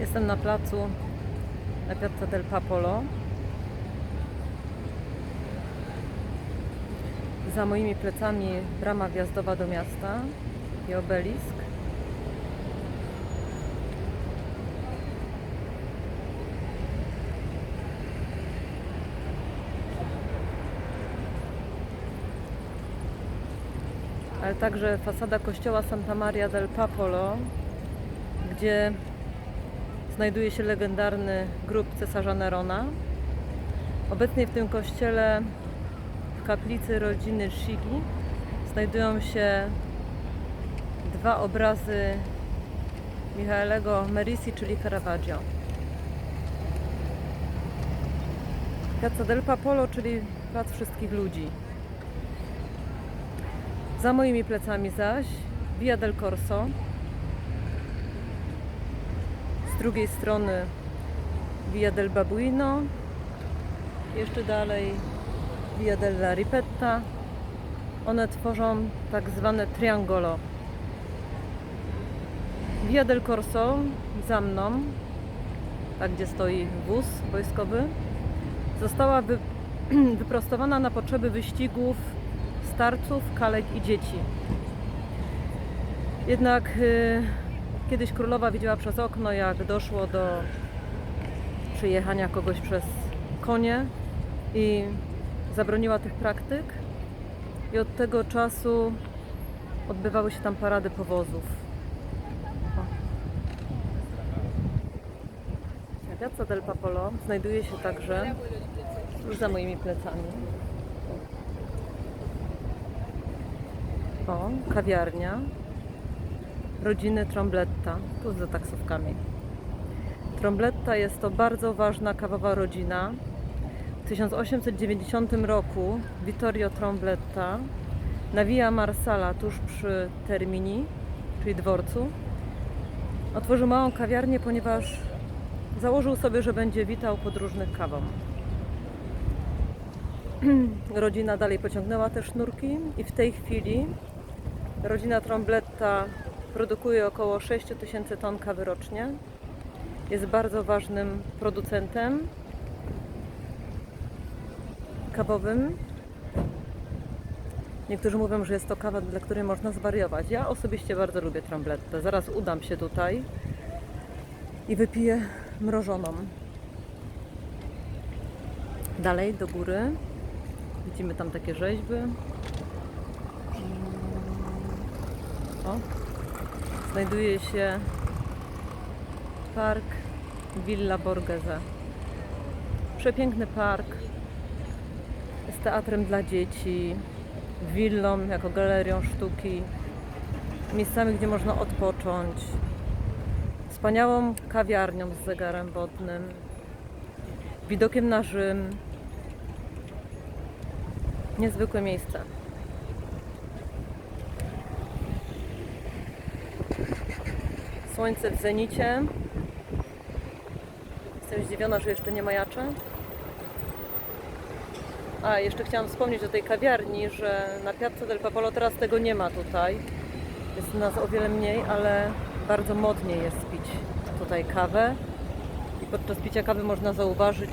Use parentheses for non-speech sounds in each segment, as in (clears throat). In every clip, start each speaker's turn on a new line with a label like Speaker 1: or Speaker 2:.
Speaker 1: Jestem na placu na Piazza del Papolo. Za moimi plecami brama wjazdowa do miasta i obelisk. ale także fasada kościoła Santa Maria del Papolo, gdzie znajduje się legendarny grób cesarza Nerona. Obecnie w tym kościele, w kaplicy rodziny Shigi, znajdują się dwa obrazy Michaelego Merisi, czyli Caravaggio. Piazza del Papolo, czyli Plac Wszystkich Ludzi. Za moimi plecami zaś Via del Corso. Drugiej strony Via del Babuino. Jeszcze dalej Via della Ripetta. One tworzą tak zwane triangolo. Via del Corso za mną, tak gdzie stoi wóz wojskowy, została wy, (clears throat) wyprostowana na potrzeby wyścigów starców, kalek i dzieci. Jednak y, kiedyś królowa widziała przez okno, jak doszło do przejechania kogoś przez konie i zabroniła tych praktyk. I od tego czasu odbywały się tam parady powozów. Piazza del Papolo znajduje się także już za moimi plecami. O, kawiarnia rodziny Trombletta, tu za taksówkami. Trombletta jest to bardzo ważna kawowa rodzina. W 1890 roku Vittorio Trombletta na Via Marsala tuż przy Termini, czyli dworcu, otworzył małą kawiarnię, ponieważ założył sobie, że będzie witał podróżnych kawą. (clears throat) Rodzina dalej pociągnęła te sznurki i w tej chwili rodzina Trombletta produkuje około 6 tysięcy ton kawy rocznie. Jest bardzo ważnym producentem kawowym. Niektórzy mówią, że jest to kawa, dla której można zwariować. Ja osobiście bardzo lubię Tromblettę. Zaraz udam się tutaj i wypiję mrożoną. Dalej do góry Widzimy tam takie rzeźby. O, znajduje się park Villa Borghese. Przepiękny park. Jest teatrem dla dzieci, willą jako galerią sztuki, miejscami, gdzie można odpocząć, wspaniałą kawiarnią z zegarem wodnym, widokiem na Rzym, Niezwykłe miejsce. Słońce w zenicie. Jestem zdziwiona, że jeszcze nie majacze. A, jeszcze chciałam wspomnieć o tej kawiarni, że na Piazza del Popolo teraz tego nie ma tutaj. Jest nas o wiele mniej, ale bardzo modnie jest pić tutaj kawę. I podczas picia kawy można zauważyć,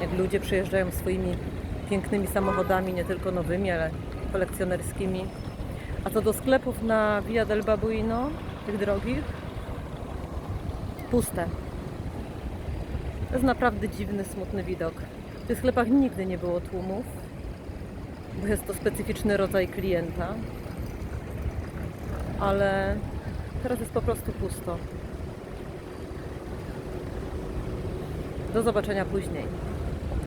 Speaker 1: jak ludzie przyjeżdżają swoimi pięknymi samochodami, nie tylko nowymi, ale kolekcjonerskimi. A co do sklepów na Via del Babuino, tych drogich, puste. To jest naprawdę dziwny, smutny widok. W tych sklepach nigdy nie było tłumów, bo jest to specyficzny rodzaj klienta. Ale teraz jest po prostu pusto. Do zobaczenia później.